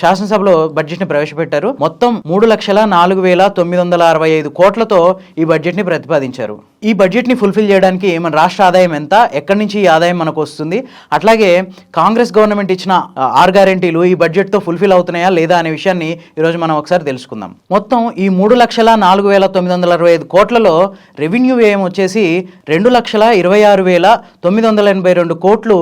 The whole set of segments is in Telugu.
శాసనసభలో బడ్జెట్ని ప్రవేశపెట్టారు. మొత్తం మూడు లక్షల నాలుగు వేల తొమ్మిది వందల అరవై ఐదు కోట్లతో ఈ బడ్జెట్ని ప్రతిపాదించారు. ఈ బడ్జెట్ని ఫుల్ఫిల్ చేయడానికి మన రాష్ట్ర ఆదాయం ఎంత ఎక్కడి నుంచి ఈ ఆదాయం మనకు వస్తుంది అట్లాగే కాంగ్రెస్ గవర్నమెంట్ ఇచ్చిన ఆర్ ఆరు గ్యారెంటీలు ఈ బడ్జెట్తో ఫుల్ఫిల్ అవుతున్నాయా లేదా అనే విషయాన్ని ఈరోజు మనం ఒకసారి తెలుసుకుందాం. మొత్తం ఈ మూడు లక్షల నాలుగు వేల తొమ్మిది వందల అరవై ఐదు కోట్లలో రెవెన్యూ వ్యయం వచ్చేసి రెండు లక్షల ఇరవై ఆరు వేల తొమ్మిది వందల ఎనభై రెండు కోట్లు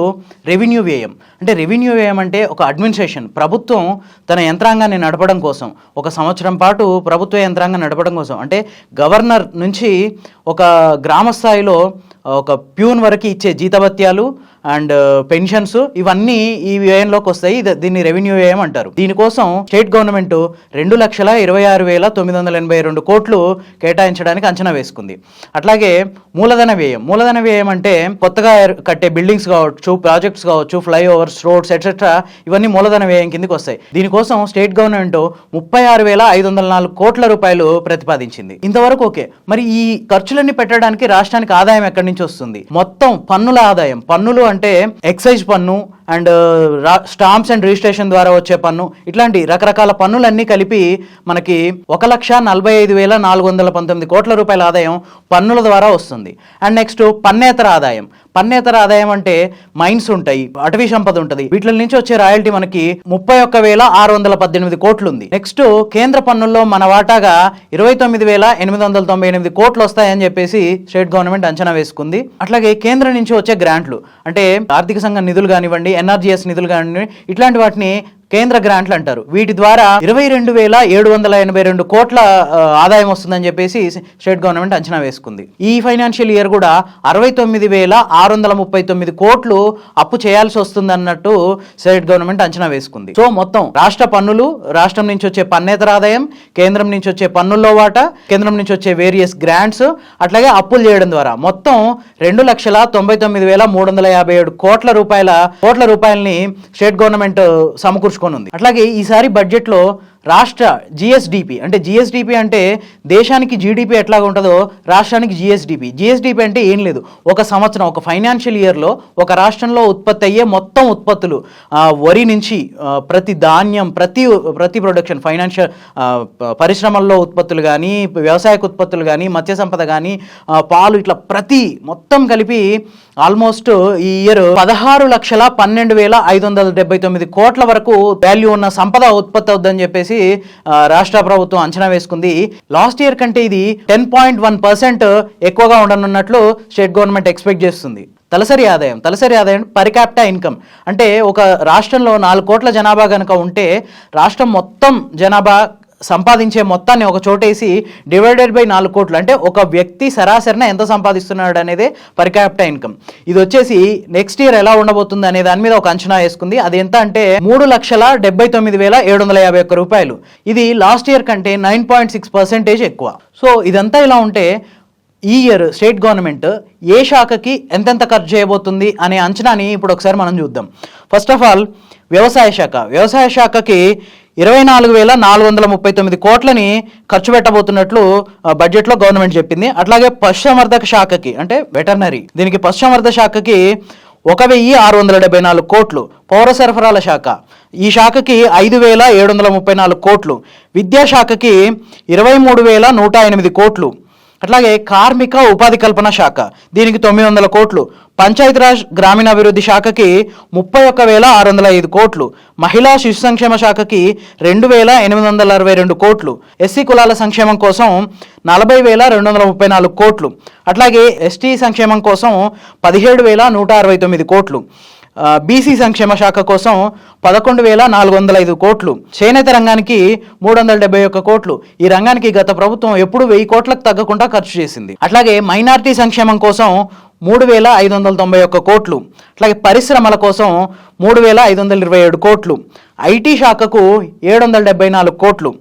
రెవెన్యూ వ్యయం. అంటే రెవెన్యూ వ్యయం అంటే ఒక అడ్మినిస్ట్రేషన్. ప్రభుత్వం తన యంత్రాంగాన్ని నడపడం కోసం. ఒక సంవత్సరం పాటు ప్రభుత్వ యంత్రాంగం నడపడం కోసం. అంటే గవర్నర్ నుంచి ఒక గ్రామ స్థాయిలో ఒక ప్యూన్ వరకు ఇచ్చే జీతభత్యాలు అండ్ పెన్షన్స్ ఇవన్నీ ఈ వ్యయంలోకి వస్తాయి. దీన్ని రెవెన్యూ వ్యయం అంటారు. దీనికోసం స్టేట్ గవర్నమెంట్ రెండు లక్షల ఇరవై ఆరు వేల తొమ్మిది వందల ఎనభై రెండు కోట్లు కేటాయించడానికి అంచనా వేసుకుంది. అట్లాగే మూలధన వ్యయం. మూలధన వ్యయం అంటే కొత్తగా కట్టే బిల్డింగ్స్ కావచ్చు ప్రాజెక్ట్స్ కావచ్చు ఫ్లైఓవర్స్ రోడ్స్ ఎట్సెట్రా ఇవన్నీ మూలధన వ్యయం కిందకి వస్తాయి. దీనికోసం స్టేట్ గవర్నమెంట్ ముప్పై ఆరు వేల ఐదు వందల నాలుగు కోట్ల రూపాయలు ప్రతిపాదించింది. ఇంతవరకు ఓకే. మరి ఈ ఖర్చులన్నీ పెట్టడానికి రాష్ట్రానికి ఆదాయం ఎక్కడి నుంచి వస్తుంది? మొత్తం పన్నుల ఆదాయం. పన్నులు అంటే ఎక్సైజ్ పన్ను అండ్ స్టాంప్స్ అండ్ రిజిస్ట్రేషన్ ద్వారా వచ్చే పన్ను. ఇట్లాంటి రకరకాల పన్నులన్నీ కలిపి మనకి ఒక లక్ష నలభై ఐదు వేల నాలుగు వందల పంతొమ్మిది కోట్ల రూపాయల ఆదాయం పన్నుల ద్వారా వస్తుంది. అండ్ నెక్స్ట్ పన్నేతర ఆదాయం. పన్నేతర ఆదాయం అంటే మైన్స్ ఉంటాయి అటవీ సంపద ఉంటుంది. వీటి నుంచి వచ్చే రాయల్టీ మనకి ముప్పై ఒక్క వేల ఆరు వందల పద్దెనిమిది కోట్లు ఉంది. నెక్స్ట్ కేంద్ర పన్నుల్లో మన వాటాగా ఇరవై తొమ్మిది వేల ఎనిమిది వందల తొంభై ఎనిమిది కోట్లు వస్తాయని చెప్పేసి స్టేట్ గవర్నమెంట్ అంచనా వేసుకుంది. అట్లాగే కేంద్రం నుంచి వచ్చే గ్రాంట్లు అంటే ఆర్థిక సంఘం నిధులు కానివ్వండి ఎన్ఆర్జీఎస్ నిధులు కానీ ఇట్లాంటి వాటిని కేంద్ర గ్రాంట్లు అంటారు. వీటి ద్వారా ఇరవై రెండు వేల ఏడు వందల ఎనభై రెండు కోట్ల ఆదాయం వస్తుందని చెప్పేసి స్టేట్ గవర్నమెంట్ అంచనా వేసుకుంది. ఈ ఫైనాన్షియల్ ఇయర్ కూడా అరవై తొమ్మిది వేల ఆరు వందల ముప్పై తొమ్మిది కోట్లు అప్పు చేయాల్సి వస్తుంది అన్నట్టు స్టేట్ గవర్నమెంట్ అంచనా వేసుకుంది. సో మొత్తం రాష్ట్ర పన్నులు రాష్ట్రం నుంచి వచ్చే పన్నేతర ఆదాయం కేంద్రం నుంచి వచ్చే పన్నుల్లో వాటా కేంద్రం నుంచి వచ్చే వేరియస్ గ్రాంట్స్ అట్లాగే అప్పులు చేయడం ద్వారా మొత్తం రెండు లక్షల తొంభై తొమ్మిది వేల మూడు వందల యాభై ఏడు కోట్ల రూపాయల కోట్ల రూపాయలని స్టేట్ గవర్నమెంట్ సమకూర్చుకొని ఉంది అట్లాగే ఈసారి బడ్జెట్లో రాష్ట్ర జిఎస్డిపి అంటే జిఎస్డిపి అంటే దేశానికి జీడిపి ఎట్లాగా ఉంటుందో రాష్ట్రానికి జిఎస్డిపి. జిఎస్డిపి అంటే ఏం లేదు. ఒక సంవత్సరం ఒక ఫైనాన్షియల్ ఇయర్లో ఒక రాష్ట్రంలో ఉత్పత్తి అయ్యే మొత్తం ఉత్పత్తులు వరి నుంచి ప్రతి ధాన్యం ప్రతి ప్రతి ప్రొడక్షన్ ఫైనాన్షియల్ పరిశ్రమల్లో ఉత్పత్తులు కానీ వ్యవసాయక ఉత్పత్తులు కానీ మత్స్య సంపద కానీ పాలు ఇట్లా ప్రతి మొత్తం కలిపి ఆల్మోస్ట్ ఈ ఇయర్ పదహారు లక్షల పన్నెండు వేల ఐదు వందల డెబ్బై తొమ్మిది కోట్ల వరకు వాల్యూ ఉన్న సంపద ఉత్పత్తి అవుద్దని చెప్పేసి రాష్ట్ర ప్రభుత్వం అంచనా వేసుకుంది. లాస్ట్ ఇయర్ కంటే ఇది టెన్ పాయింట్ వన్ పర్సెంట్ ఎక్కువగా ఉండనున్నట్లు స్టేట్ గవర్నమెంట్ ఎక్స్పెక్ట్ చేస్తుంది. తలసరి ఆదాయం తలసరి ఆదాయం పరికాప్టా ఇన్కమ్ అంటే ఒక రాష్ట్రంలో నాలుగు కోట్ల జనాభా కనుక ఉంటే రాష్ట్రం మొత్తం జనాభా సంపాదించే మొత్తాన్ని ఒక చోటేసి డివైడెడ్ బై నాలుగు కోట్లు అంటే ఒక వ్యక్తి సరాసరిన ఎంత సంపాదిస్తున్నాడు అనేది పర్ ఇన్కమ్ ఇది వచ్చేసి నెక్స్ట్ ఇయర్ ఎలా ఉండబోతుంది అనే దాని మీద ఒక అంచనా వేసుకుంది. అది ఎంత అంటే మూడు లక్షల డెబ్బై తొమ్మిది వేల ఏడు వందల యాభై ఒక్క రూపాయలు. ఇది లాస్ట్ ఇయర్ కంటే నైన్ పాయింట్ సిక్స్ పర్సెంటేజ్ ఎక్కువ. సో ఇదంతా ఇలా ఉంటే ఈ ఇయర్ స్టేట్ గవర్నమెంట్ ఏ శాఖకి ఎంతెంత ఖర్చు చేయబోతుంది అనే అంచనాని ఇప్పుడు ఒకసారి మనం చూద్దాం. ఫస్ట్ ఆఫ్ ఆల్ వ్యవసాయ శాఖ. వ్యవసాయ శాఖకి ఇరవై నాలుగు వేల నాలుగు వందల ముప్పై తొమ్మిది కోట్లని ఖర్చు పెట్టబోతున్నట్లు బడ్జెట్లో గవర్నమెంట్ చెప్పింది. అట్లాగే పశుసంవర్ధక శాఖకి అంటే వెటర్నరీ దీనికి పశుసంవర్ధక శాఖకి ఒక వెయ్యి ఆరు వందల డెబ్బై నాలుగు కోట్లు. పౌర సరఫరాల శాఖ ఈ శాఖకి ఐదు వేల ఏడు వందల ముప్పై నాలుగు కోట్లు. విద్యాశాఖకి ఇరవై మూడు వేల నూట ఎనిమిది కోట్లు. అట్లాగే కార్మిక ఉపాధి కల్పన శాఖ దీనికి తొమ్మిది వందల కోట్లు. పంచాయతీరాజ్ గ్రామీణాభివృద్ధి శాఖకి ముప్పై ఒక్క వేల ఆరు వందల ఐదు కోట్లు. మహిళా శిశు సంక్షేమ శాఖకి రెండు వేల ఎనిమిది వందల అరవై రెండు కోట్లు. ఎస్సీ కులాల సంక్షేమం కోసం నలభై వేల రెండు వందల ముప్పై నాలుగు కోట్లు. అట్లాగే ఎస్టీ సంక్షేమం కోసం పదిహేడు వేల నూట అరవై తొమ్మిది కోట్లు. బీసీ సంక్షేమ శాఖ కోసం పదకొండు వేల నాలుగు వందల ఐదు కోట్లు. చేనేత రంగానికి మూడు వందల డెబ్బై ఒక్క కోట్లు. ఈ రంగానికి గత ప్రభుత్వం ఎప్పుడు వెయ్యి కోట్లకు తగ్గకుండా ఖర్చు చేసింది. అట్లాగే మైనారిటీ సంక్షేమం కోసం మూడు వేల ఐదు వందల తొంభై ఒక్క కోట్లు. అట్లాగే పరిశ్రమల కోసం మూడు వేల ఐదు వందల ఇరవై ఏడు కోట్లు. ఐటీ శాఖకు ఏడు వందల డెబ్బై నాలుగు కోట్లు.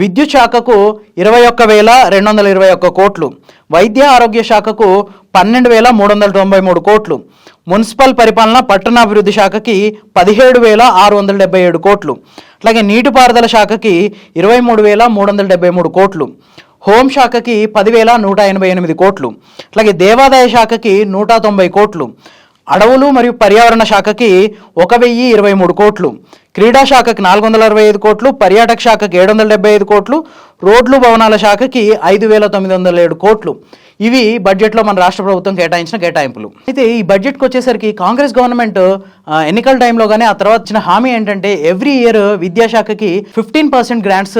విద్యుత్ శాఖకు ఇరవై ఒక్క వేల రెండు వందల ఇరవై ఒక్క కోట్లు. వైద్య ఆరోగ్య శాఖకు పన్నెండు వేల మూడు వందల తొంభై మూడు కోట్లు. మున్సిపల్ పరిపాలన పట్టణాభివృద్ధి శాఖకి పదిహేడు వేల ఆరు వందల డెబ్బై ఏడు కోట్లు. అట్లాగే నీటిపారుదల శాఖకి ఇరవై మూడు వేల మూడు వందల డెబ్బై మూడు కోట్లు. హోంశాఖకి పదివేల నూట ఎనభై ఎనిమిది కోట్లు. అట్లాగే దేవాదాయ శాఖకి నూట తొంభై కోట్లు. అడవులు మరియు పర్యావరణ శాఖకి ఒక వెయ్యి ఇరవై మూడు కోట్లు. క్రీడా శాఖకి నాలుగు వందల అరవై ఐదు కోట్లు పర్యాటక శాఖకి ఏడు వందల డెబ్బై ఐదు కోట్లు రోడ్లు భవనాల శాఖకి ఐదు వేల తొమ్మిది వందల ఏడు కోట్లు. ఇవి బడ్జెట్లో మన రాష్ట్ర ప్రభుత్వం కేటాయించిన కేటాయింపులు. అయితే ఈ బడ్జెట్కి వచ్చేసరికి కాంగ్రెస్ గవర్నమెంట్ ఎన్నికల టైంలో కానీ ఆ తర్వాత ఇచ్చిన హామీ ఏంటంటే ఎవ్రీ ఇయర్ విద్యాశాఖకి ఫిఫ్టీన్ పర్సెంట్ గ్రాంట్స్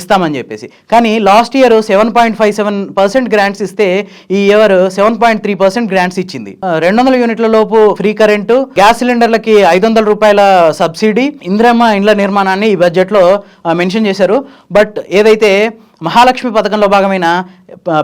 ఇస్తామని చెప్పేసి. కానీ last year seven point five seven percent grants ఇస్తే ఈ year seven point three percent grants ఇచ్చింది. రెండు వందల యూనిట్ల లోపు ఫ్రీ కరెంటు గ్యాస్ సిలిండర్లకి ఐదు వందల రూపాయల సబ్సిడీ ఇందిరమ్మ ఇండ్ల నిర్మాణాన్ని ఈ బడ్జెట్లో మెన్షన్ చేశారు. బట్ ఏదైతే మహాలక్ష్మి పథకంలో భాగమైన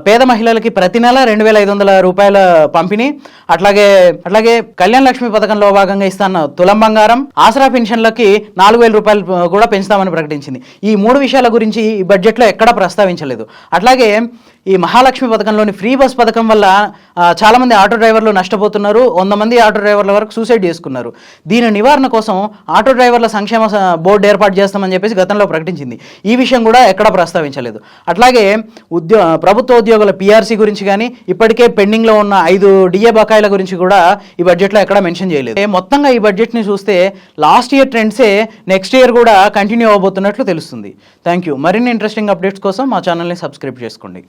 పేద మహిళలకి ప్రతి నెల రెండు వేల ఐదు వందల రూపాయల పంపిణీ. అట్లాగే అట్లాగే కళ్యాణ లక్ష్మి పథకంలో భాగంగా ఇస్తాన్న తులం బంగారం ఆసరా పెన్షన్లకి నాలుగు వేల రూపాయలు కూడా పెంచుతామని ప్రకటించింది. ఈ మూడు విషయాల గురించి ఈ బడ్జెట్లో ఎక్కడా ప్రస్తావించలేదు. అట్లాగే ఈ మహాలక్ష్మి పథకంలోని ఫ్రీ బస్ పథకం వల్ల చాలామంది ఆటో డ్రైవర్లు నష్టపోతున్నారు. వంద మంది ఆటో డ్రైవర్ల వరకు సూసైడ్ చేసుకున్నారు. దీని నివారణ కోసం ఆటో డ్రైవర్ల సంక్షేమ బోర్డు ఏర్పాటు చేస్తామని చెప్పేసి గతంలో ప్రకటించింది. ఈ విషయం కూడా ఎక్కడా ప్రస్తావించలేదు. అట్లాగే ఉద్యో ప్రభుత్వ ఉద్యోగుల పీఆర్సీ గురించి కానీ ఇప్పటికే పెండింగ్లో ఉన్న ఐదు డిఏ బకాయిల గురించి కూడా ఈ బడ్జెట్లో ఎక్కడా మెన్షన్ చేయలేదు. మొత్తంగా ఈ బడ్జెట్ని చూస్తే లాస్ట్ ఇయర్ ట్రెండ్సే నెక్స్ట్ ఇయర్ కూడా కంటిన్యూ అవబోతున్నట్లు తెలుస్తుంది. Thank you. మరిన్ని ఇంట్రెస్టింగ్ అప్డేట్స్ కోసం మా ఛానల్ని సబ్స్క్రైబ్ చేసుకోండి.